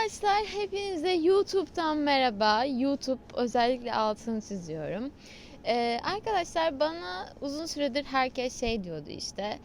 Arkadaşlar hepinize YouTube'dan merhaba. YouTube özellikle altını çiziyorum. Ee, arkadaşlar bana uzun süredir herkes şey diyordu işte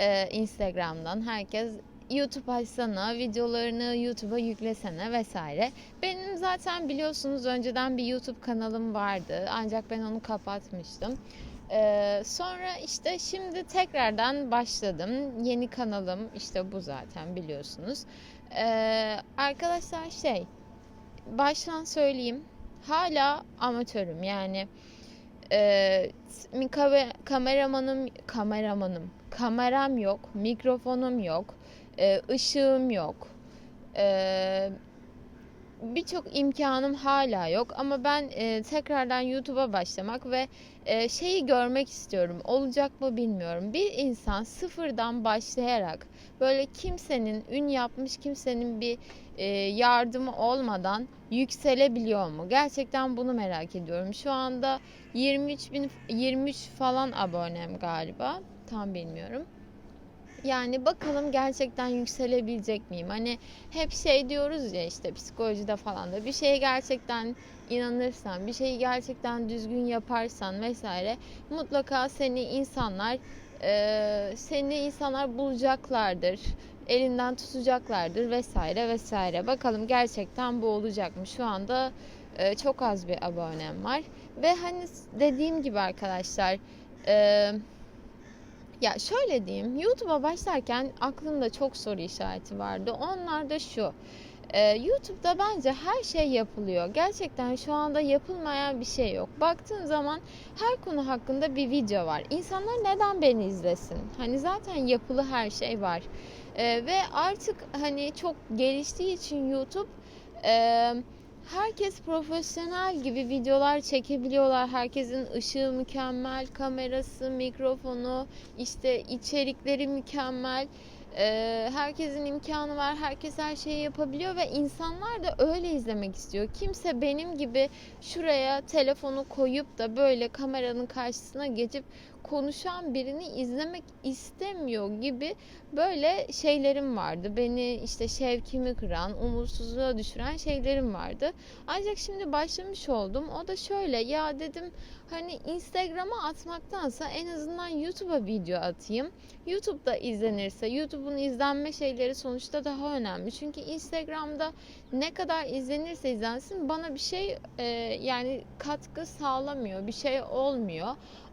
e, Instagram'dan herkes YouTube açsana, videolarını YouTube'a yüklesene vesaire. Benim zaten biliyorsunuz önceden bir YouTube kanalım vardı ancak ben onu kapatmıştım. Ee, sonra işte şimdi tekrardan başladım. Yeni kanalım işte bu zaten biliyorsunuz. Ee, arkadaşlar şey baştan söyleyeyim hala amatörüm. Yani e, kameramanım kameramanım kameram yok mikrofonum yok e, ışığım yok. E, birçok imkanım hala yok ama ben e, tekrardan YouTube'a başlamak ve e, şeyi görmek istiyorum. Olacak mı bilmiyorum. Bir insan sıfırdan başlayarak böyle kimsenin ün yapmış kimsenin bir e, yardımı olmadan yükselebiliyor mu? Gerçekten bunu merak ediyorum. Şu anda 23 bin 23 falan abonem galiba. Tam bilmiyorum. Yani bakalım gerçekten yükselebilecek miyim? Hani hep şey diyoruz ya işte psikolojide falan da bir şeye gerçekten inanırsan, bir şeyi gerçekten düzgün yaparsan vesaire mutlaka seni insanlar e, seni insanlar bulacaklardır. Elinden tutacaklardır vesaire vesaire. Bakalım gerçekten bu olacak mı? Şu anda e, çok az bir abonem var ve hani dediğim gibi arkadaşlar eee ya şöyle diyeyim, YouTube'a başlarken aklımda çok soru işareti vardı. Onlar da şu. Ee, YouTube'da bence her şey yapılıyor. Gerçekten şu anda yapılmayan bir şey yok. Baktığın zaman her konu hakkında bir video var. İnsanlar neden beni izlesin? Hani zaten yapılı her şey var. Ee, ve artık hani çok geliştiği için YouTube e, herkes profesyonel gibi videolar çekebiliyorlar. Herkesin ışığı mükemmel, kamerası, mikrofonu, işte içerikleri mükemmel. Ee, herkesin imkanı var, herkes her şeyi yapabiliyor ve insanlar da öyle izlemek istiyor. Kimse benim gibi şuraya telefonu koyup da böyle kameranın karşısına geçip konuşan birini izlemek istemiyor gibi böyle şeylerim vardı. Beni işte şevkimi kıran, umutsuzluğa düşüren şeylerim vardı. Ancak şimdi başlamış oldum. O da şöyle ya dedim hani Instagram'a atmaktansa en azından YouTube'a video atayım. YouTube'da izlenirse YouTube'un izlenme şeyleri sonuçta daha önemli. Çünkü Instagram'da ne kadar izlenirse izlensin bana bir şey e, yani katkı sağlamıyor. Bir şey olmuyor.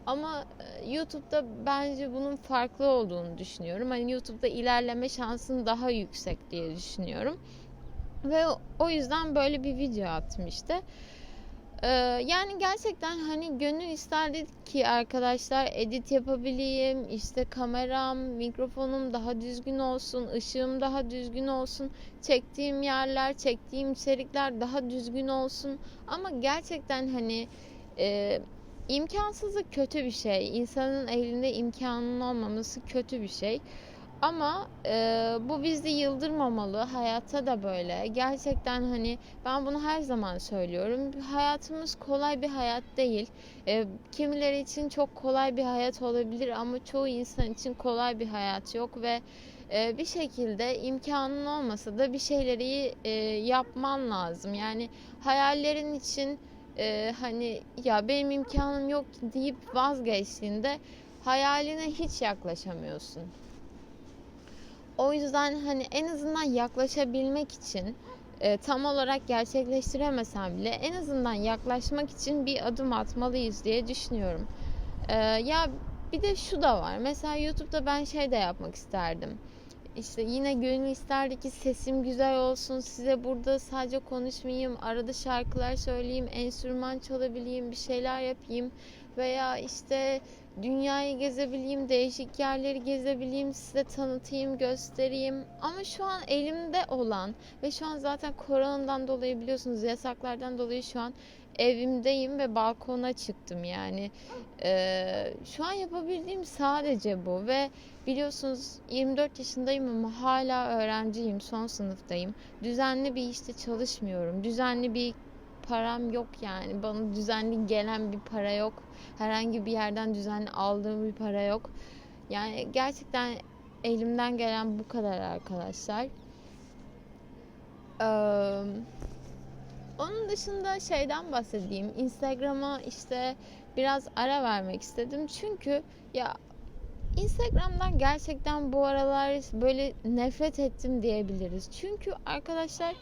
Ama YouTube'da bence bunun farklı olduğunu düşünüyorum. Hani YouTube'da ilerleme şansın daha yüksek diye düşünüyorum. Ve o yüzden böyle bir video attım işte. Ee, yani gerçekten hani gönül isterdi ki arkadaşlar edit yapabileyim, işte kameram, mikrofonum daha düzgün olsun, ışığım daha düzgün olsun, çektiğim yerler, çektiğim içerikler daha düzgün olsun. Ama gerçekten hani e, imkansızlık kötü bir şey. İnsanın elinde imkanın olmaması kötü bir şey. Ama e, bu bizi yıldırmamalı. Hayatta da böyle. Gerçekten hani ben bunu her zaman söylüyorum. Hayatımız kolay bir hayat değil. E, kimileri için çok kolay bir hayat olabilir ama çoğu insan için kolay bir hayat yok ve e, bir şekilde imkanın olmasa da bir şeyleri e, yapman lazım. Yani hayallerin için e, hani ya benim imkanım yok deyip vazgeçtiğinde hayaline hiç yaklaşamıyorsun. O yüzden hani en azından yaklaşabilmek için e, tam olarak gerçekleştiremesem bile en azından yaklaşmak için bir adım atmalıyız diye düşünüyorum. E, ya bir de şu da var. Mesela YouTube'da ben şey de yapmak isterdim. İşte yine gönül isterdi ki sesim güzel olsun. Size burada sadece konuşmayayım. Arada şarkılar söyleyeyim. Enstrüman çalabileyim. Bir şeyler yapayım. Veya işte dünyayı gezebileyim, değişik yerleri gezebileyim, size tanıtayım, göstereyim. Ama şu an elimde olan ve şu an zaten koronadan dolayı biliyorsunuz yasaklardan dolayı şu an evimdeyim ve balkona çıktım yani. Ee, şu an yapabildiğim sadece bu ve biliyorsunuz 24 yaşındayım ama hala öğrenciyim, son sınıftayım. Düzenli bir işte çalışmıyorum. Düzenli bir param yok yani. Bana düzenli gelen bir para yok. Herhangi bir yerden düzenli aldığım bir para yok. Yani gerçekten elimden gelen bu kadar arkadaşlar. Ee, onun dışında şeyden bahsedeyim. Instagram'a işte biraz ara vermek istedim. Çünkü ya Instagram'dan gerçekten bu aralar böyle nefret ettim diyebiliriz. Çünkü arkadaşlar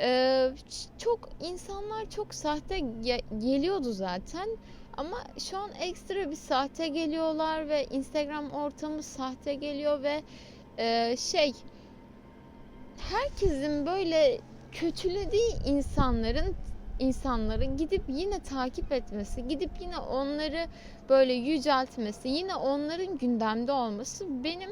e, çok insanlar çok sahte ge- geliyordu zaten. Ama şu an ekstra bir sahte geliyorlar ve Instagram ortamı sahte geliyor ve e, şey herkesin böyle kötülediği insanların insanları gidip yine takip etmesi, gidip yine onları böyle yüceltmesi, yine onların gündemde olması benim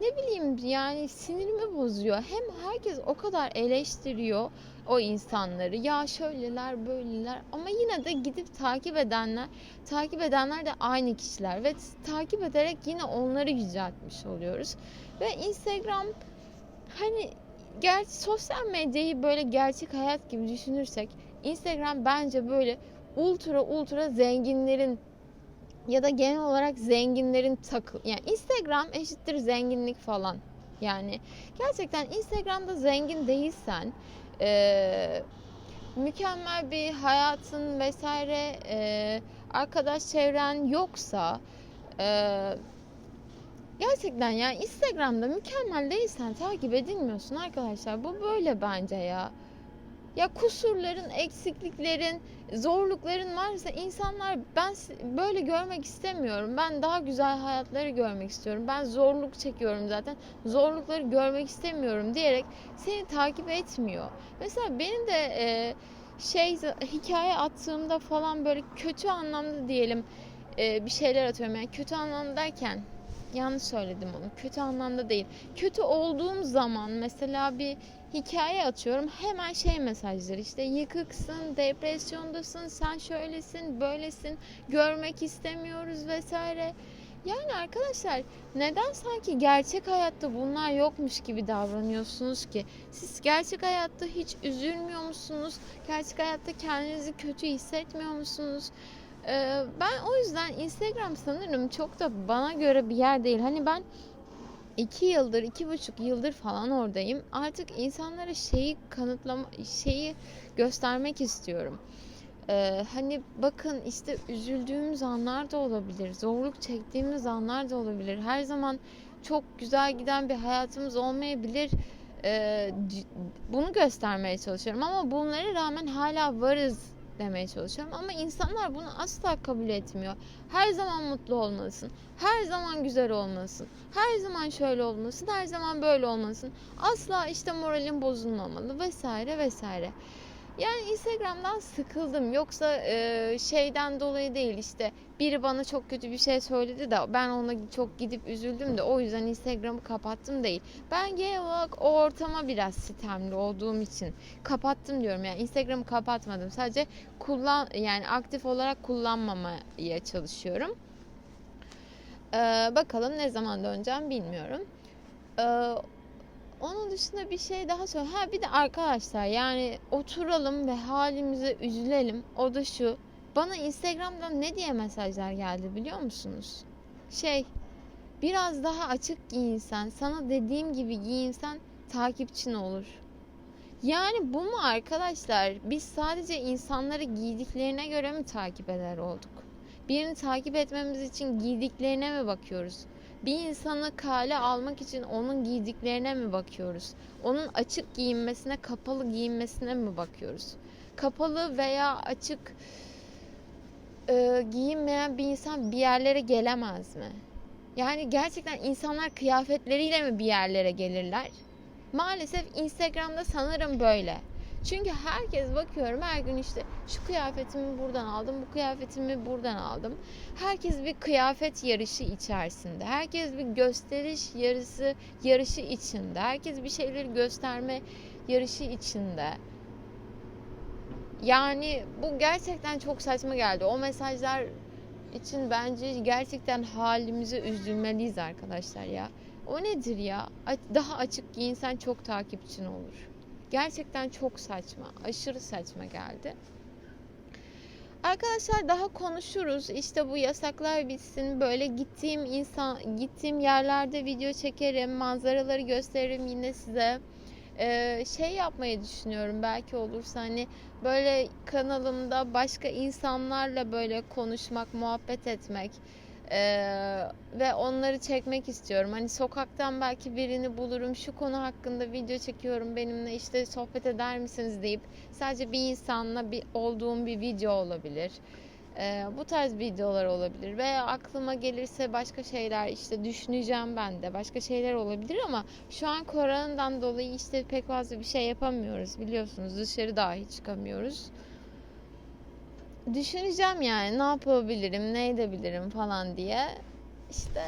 ne bileyim yani sinirimi bozuyor. Hem herkes o kadar eleştiriyor o insanları. Ya şöyleler, böyleler ama yine de gidip takip edenler, takip edenler de aynı kişiler ve takip ederek yine onları yüceltmiş oluyoruz. Ve Instagram hani gerçi sosyal medyayı böyle gerçek hayat gibi düşünürsek Instagram bence böyle ultra ultra zenginlerin ya da genel olarak zenginlerin takı yani Instagram eşittir zenginlik falan. Yani gerçekten Instagram'da zengin değilsen e, mükemmel bir hayatın vesaire e, arkadaş çevren yoksa e, gerçekten yani Instagram'da mükemmel değilsen takip edilmiyorsun arkadaşlar. Bu böyle bence ya. Ya kusurların, eksikliklerin, zorlukların varsa insanlar ben böyle görmek istemiyorum. Ben daha güzel hayatları görmek istiyorum. Ben zorluk çekiyorum zaten. Zorlukları görmek istemiyorum diyerek seni takip etmiyor. Mesela benim de e, şey hikaye attığımda falan böyle kötü anlamda diyelim e, bir şeyler atıyorum. Yani kötü anlamda derken yanlış söyledim onu. Kötü anlamda değil. Kötü olduğum zaman mesela bir hikaye atıyorum. Hemen şey mesajları işte yıkıksın, depresyondasın, sen şöylesin, böylesin, görmek istemiyoruz vesaire. Yani arkadaşlar neden sanki gerçek hayatta bunlar yokmuş gibi davranıyorsunuz ki? Siz gerçek hayatta hiç üzülmüyor musunuz? Gerçek hayatta kendinizi kötü hissetmiyor musunuz? Ee, ben o yüzden Instagram sanırım çok da bana göre bir yer değil. Hani ben iki yıldır, iki buçuk yıldır falan oradayım. Artık insanlara şeyi kanıtlama, şeyi göstermek istiyorum. Ee, hani bakın işte üzüldüğümüz anlar da olabilir, zorluk çektiğimiz anlar da olabilir. Her zaman çok güzel giden bir hayatımız olmayabilir. Ee, bunu göstermeye çalışıyorum ama bunlara rağmen hala varız demeye çalışıyorum ama insanlar bunu asla kabul etmiyor. Her zaman mutlu olmalısın. Her zaman güzel olmalısın. Her zaman şöyle olmalısın. Her zaman böyle olmalısın. Asla işte moralin bozulmamalı vesaire vesaire. Yani Instagram'dan sıkıldım. Yoksa e, şeyden dolayı değil işte biri bana çok kötü bir şey söyledi de ben ona çok gidip üzüldüm de o yüzden Instagram'ı kapattım değil. Ben genel olarak o ortama biraz sitemli olduğum için kapattım diyorum. Yani Instagram'ı kapatmadım. Sadece kullan yani aktif olarak kullanmamaya çalışıyorum. Ee, bakalım ne zaman döneceğim bilmiyorum. Ee, onun dışında bir şey daha söyle. Ha bir de arkadaşlar yani oturalım ve halimize üzülelim. O da şu. Bana Instagram'dan ne diye mesajlar geldi biliyor musunuz? Şey biraz daha açık giyinsen, sana dediğim gibi giyinsen takipçin olur. Yani bu mu arkadaşlar? Biz sadece insanları giydiklerine göre mi takip eder olduk? Birini takip etmemiz için giydiklerine mi bakıyoruz? Bir insanı kale almak için onun giydiklerine mi bakıyoruz? Onun açık giyinmesine, kapalı giyinmesine mi bakıyoruz? Kapalı veya açık e, giyinmeyen bir insan bir yerlere gelemez mi? Yani gerçekten insanlar kıyafetleriyle mi bir yerlere gelirler? Maalesef Instagram'da sanırım böyle. Çünkü herkes bakıyorum her gün işte şu kıyafetimi buradan aldım, bu kıyafetimi buradan aldım. Herkes bir kıyafet yarışı içerisinde. Herkes bir gösteriş yarısı yarışı içinde. Herkes bir şeyleri gösterme yarışı içinde. Yani bu gerçekten çok saçma geldi. O mesajlar için bence gerçekten halimize üzülmeliyiz arkadaşlar ya. O nedir ya? Daha açık giyinsen çok takipçin olur. Gerçekten çok saçma. Aşırı saçma geldi. Arkadaşlar daha konuşuruz. İşte bu yasaklar bitsin. Böyle gittiğim insan gittiğim yerlerde video çekerim. Manzaraları gösteririm yine size. Ee, şey yapmayı düşünüyorum belki olursa hani böyle kanalımda başka insanlarla böyle konuşmak, muhabbet etmek ee, ve onları çekmek istiyorum. Hani sokaktan belki birini bulurum, şu konu hakkında video çekiyorum benimle işte sohbet eder misiniz deyip sadece bir insanla bir olduğum bir video olabilir. Ee, bu tarz videolar olabilir veya aklıma gelirse başka şeyler işte düşüneceğim ben de başka şeyler olabilir ama şu an koronadan dolayı işte pek fazla bir şey yapamıyoruz biliyorsunuz dışarı dahi çıkamıyoruz. Düşüneceğim yani ne yapabilirim ne edebilirim falan diye işte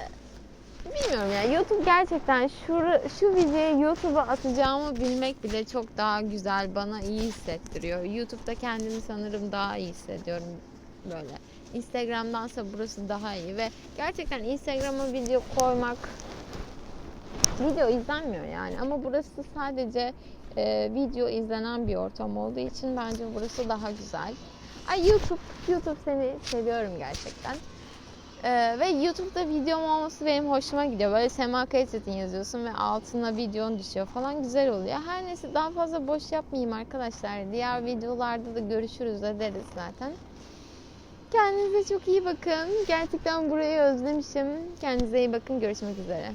bilmiyorum ya YouTube gerçekten şu, şu videoyu YouTube'a atacağımı bilmek bile çok daha güzel bana iyi hissettiriyor. YouTube'da kendimi sanırım daha iyi hissediyorum böyle. Instagram'dansa burası daha iyi ve gerçekten Instagram'a video koymak video izlenmiyor yani ama burası sadece e, video izlenen bir ortam olduğu için bence burası daha güzel. Ay YouTube, YouTube seni seviyorum gerçekten. Ee, ve YouTube'da videom olması benim hoşuma gidiyor. Böyle Sema Kayıtset'in yazıyorsun ve altına videon düşüyor falan güzel oluyor. Her neyse daha fazla boş yapmayayım arkadaşlar. Diğer videolarda da görüşürüz ederiz zaten. Kendinize çok iyi bakın. Gerçekten burayı özlemişim. Kendinize iyi bakın. Görüşmek üzere.